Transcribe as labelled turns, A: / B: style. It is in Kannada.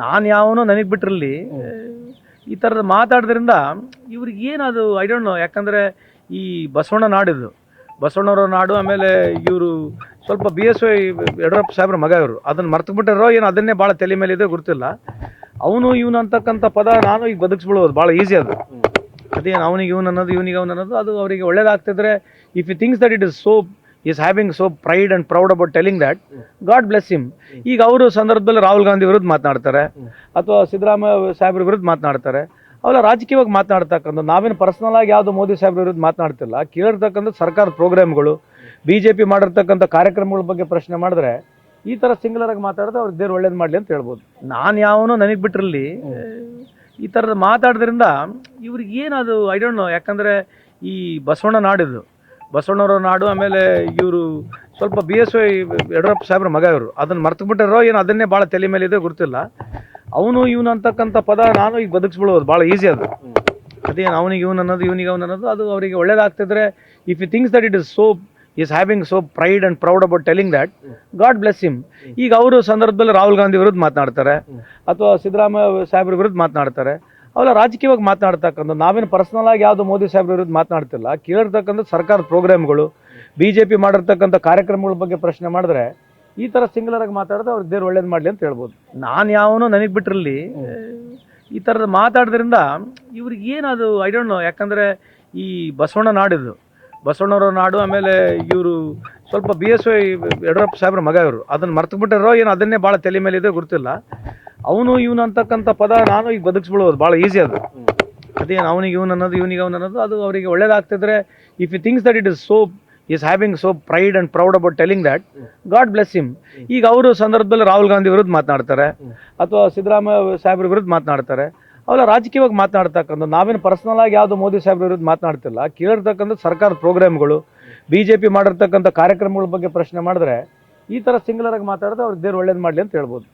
A: ನಾನು ಯಾವನೋ ನನಗೆ ಬಿಟ್ಟಿರಲಿ ಈ ಥರದ ಮಾತಾಡೋದ್ರಿಂದ ಇವ್ರಿಗೆ ಏನದು ಐ ಡೋಂಟ್ ನೋ ಯಾಕಂದರೆ ಈ ಬಸವಣ್ಣ ನಾಡಿದ್ದು. ಬಸವಣ್ಣವರ ನಾಡು ಆಮೇಲೆ ಇವರು ಸ್ವಲ್ಪ ಬಿ ಎಸ್ ವೈ ಯಡಿಯೂರಪ್ಪ ಸಾಹೇಬ್ರ ಮಗ ಇವರು. ಅದನ್ನು ಮರ್ತು ಬಿಟ್ಟಿರೋ ಏನು ಅದನ್ನೇ ಭಾಳ ತಲೆ ಮೇಲೆ ಇದೆ ಗೊತ್ತಿಲ್ಲ ಅವನು ಇವನು ಅಂತಕ್ಕಂಥ ಪದ ನಾನು ಈಗ ಬದುಕಿಸ್ಬಿಡ್ಬೋದು ಭಾಳ ಈಸಿ ಅದು. ಅದೇನು ಅವನಿಗೆ ಇವನು ಅನ್ನೋದು ಇವನಿಗೆ ಅವನು ಅನ್ನೋದು ಅದು ಅವರಿಗೆ ಒಳ್ಳೇದಾಗ್ತಿದ್ರೆ if you things that it is so is having so pride and proud about telling that God bless him. ಈಗ ಅವರು ಸಂದರ್ಭದಲ್ಲಿ ರಾಹುಲ್ ಗಾಂಧಿ ವಿರುದ್ಧ ಮಾತನಾಡ್ತಾರೆ. ಅಥವಾ ಸಿದ್ದರಾಮಯ್ಯ ಸಾಹೇಬ್ರ ವಿರುದ್ಧ ಮಾತನಾಡ್ತಾರೆ. ಅವೆಲ್ಲ ರಾಜಕೀಯವಾಗಿ ಮಾತನಾಡ್ತಕ್ಕಂಥ ನಾವೇನು ಪರ್ಸನಲ್ ಆಗಿ ಯಾವುದು ಮೋದಿ ಸಾಹೇಬ್ರ ವಿರುದ್ಧ ಮಾತನಾಡ್ತಿಲ್ಲ. ಕೇಳಿರ್ತಕ್ಕಂಥ ಸರ್ಕಾರದ ಪ್ರೋಗ್ರಾಮ್ಗಳು ಬಿ ಜೆ ಪಿ ಮಾಡಿರ್ತಕ್ಕಂಥ ಕಾರ್ಯಕ್ರಮಗಳ ಬಗ್ಗೆ ಪ್ರಶ್ನೆ ಮಾಡಿದ್ರೆ ಈ ಥರ ಸಿಂಗ್ಲರ್ ಆಗಿ ಮಾತಾಡಿದ್ರೆ ಅವ್ರಿಗೆ ದೇವ್ರು ಒಳ್ಳೇದು ಮಾಡಲಿ ಅಂತ ಹೇಳ್ಬೋದು. ನಾನು ಯಾವನು ನನಗೆ ಬಿಟ್ಟಿರಲಿ. ಈ ಥರದ ಮಾತಾಡೋದ್ರಿಂದ ಇವ್ರಿಗೆ ಏನದು ಐ ಡೋಂಟ್ ನೋ ಯಾಕಂದರೆ ಈ ಬಸವಣ್ಣ ನಾಡಿದ್ದು ಬಸವಣ್ಣವರ ನಾಡು, ಆಮೇಲೆ ಇವರು ಸ್ವಲ್ಪ ಬಿ ಎಸ್ ವೈ ಯಡಿಯೂರಪ್ಪ ಸಾಹೇಬ್ರ ಮಗ ಇವರು. ಅದನ್ನು ಮರ್ತು ಬಿಟ್ಟಿರೋ ಏನು ಅದನ್ನೇ ಭಾಳ ತಲೆ ಮೇಲೆ ಇದೆ ಗೊತ್ತಿಲ್ಲ ಅವನು ಇವನು ಅಂತಕ್ಕಂಥ ಪದ ನಾನು ಈಗ ಬದುಕಿಸ್ಬಿಡ್ಬೋದು ಭಾಳ ಈಸಿ ಅದು. ಅದೇನು ಅವನಿಗೆ ಇವನು ಅನ್ನೋದು, ಇವನಿಗೆ ಅವನು ಅನ್ನೋದು, ಅದು ಅವರಿಗೆ ಒಳ್ಳೇದಾಗ್ತಿದ್ರೆ if you things that it is so is having so pride and proud about telling that God bless him ಈಗ ಅವರು ಸಂದರ್ಭದಲ್ಲಿ ರಾಹುಲ್ ಗಾಂಧಿ ವಿರುದ್ಧ ಮಾತನಾಡ್ತಾರೆ, ಅಥವಾ ಸಿದ್ದರಾಮಯ್ಯ ಸಾಹೇಬ್ರ ವಿರುದ್ಧ ಮಾತನಾಡ್ತಾರೆ. ಅವೆಲ್ಲ ರಾಜಕೀಯವಾಗಿ ಮಾತನಾಡ್ತಕ್ಕಂಥ, ನಾವೇನು ಪರ್ಸನಲ್ ಆಗಿ ಯಾವುದು ಮೋದಿ ಸಾಹೇಬ್ರ ವಿರುದ್ಧ ಮಾತನಾಡ್ತಿಲ್ಲ. ಕೇಳಿರ್ತಕ್ಕಂಥ ಸರ್ಕಾರದ ಪ್ರೋಗ್ರಾಮ್ಗಳು ಬಿ ಜೆ ಪಿ ಮಾಡಿರ್ತಕ್ಕಂಥ ಕಾರ್ಯಕ್ರಮಗಳ ಬಗ್ಗೆ ಪ್ರಶ್ನೆ ಮಾಡಿದ್ರೆ ಈ ಥರ ಸಿಂಗ್ಲರ್ ಆಗಿ ಮಾತಾಡಿದ್ರೆ ಅವ್ರಿಗೆ ದೇವ್ರು ಒಳ್ಳೇದು ಮಾಡಲಿ ಅಂತ ಹೇಳ್ಬೋದು. ನಾನು ಯಾವನು ನನಗೆ ಬಿಟ್ಟಿರಲಿ ಈ ಥರದ ಮಾತಾಡೋದ್ರಿಂದ ಇವ್ರಿಗೆ ಏನದು ಐ ಡೋಂಟ್ ನೋ ಯಾಕಂದರೆ ಈ ಬಸವಣ್ಣ ನಾಡಿದ್ದು, ಬಸವಣ್ಣವರ ನಾಡು ಆಮೇಲೆ ಇವರು ಸ್ವಲ್ಪ ಬಿ ಎಸ್ ವೈ ಯಡಿಯೂರಪ್ಪ ಸಾಹೇಬ್ರ ಮಗ ಇವರು. ಅದನ್ನು ಮರ್ತು ಬಿಟ್ಟಿರೋ ಏನು ಅದನ್ನೇ ಭಾಳ ತಲೆ ಮೇಲೆ ಇದೆ, ಗೊತ್ತಿಲ್ಲ. ಅವನು ಇವನು ಅಂತಕ್ಕಂಥ ಪದ ನಾನು ಈಗ ಬದುಕಿಸ್ಬಿಡ್ಬೋದು ಭಾಳ ಈಸಿ ಅದು. ಅದೇನು ಅವನಿಗೆ ಇವನು ಅನ್ನೋದು, ಇವನಿಗೆ ಅವನು ಅನ್ನೋದು, ಅದು ಅವರಿಗೆ ಒಳ್ಳೇದಾಗ್ತಿದ್ರೆ if you things that it is so is having so pride and proud about telling that God bless him ಈಗ ಅವರು ಸಂದರ್ಭದಲ್ಲಿ ರಾಹುಲ್ ಗಾಂಧಿ ವಿರುದ್ಧ ಮಾತನಾಡ್ತಾರೆ, ಅಥವಾ ಸಿದ್ದರಾಮಯ್ಯ ಸಾಹೇಬ್ರ ವಿರುದ್ಧ ಮಾತನಾಡ್ತಾರೆ ಅವೆಲ್ಲ ರಾಜಕೀಯವಾಗಿ ಮಾತನಾಡ್ತಕ್ಕಂಥ ನಾವೇನು ಪರ್ಸನಲ್ ಆಗಿ ಯಾವುದು ಮೋದಿ ಸಾಹೇಬ್ರ ವಿರುದ್ಧ ಮಾತನಾಡ್ತಿಲ್ಲ. ಕೇಳಿರ್ತಕ್ಕಂಥ ಸರ್ಕಾರದ ಪ್ರೋಗ್ರಾಮ್ಗಳು ಬಿ ಜೆ ಪಿ ಮಾಡಿರ್ತಕ್ಕಂಥ ಕಾರ್ಯಕ್ರಮಗಳ ಬಗ್ಗೆ ಪ್ರಶ್ನೆ ಮಾಡಿದ್ರೆ ಈ ಥರ ಸಿಂಗ್ಲರಾಗಿ ಮಾತಾಡಿದ್ರೆ ಅವ್ರಿಗೆ ದೇವ್ರು ಒಳ್ಳೇದು ಮಾಡಲಿ ಅಂತ ಹೇಳ್ಬೋದು.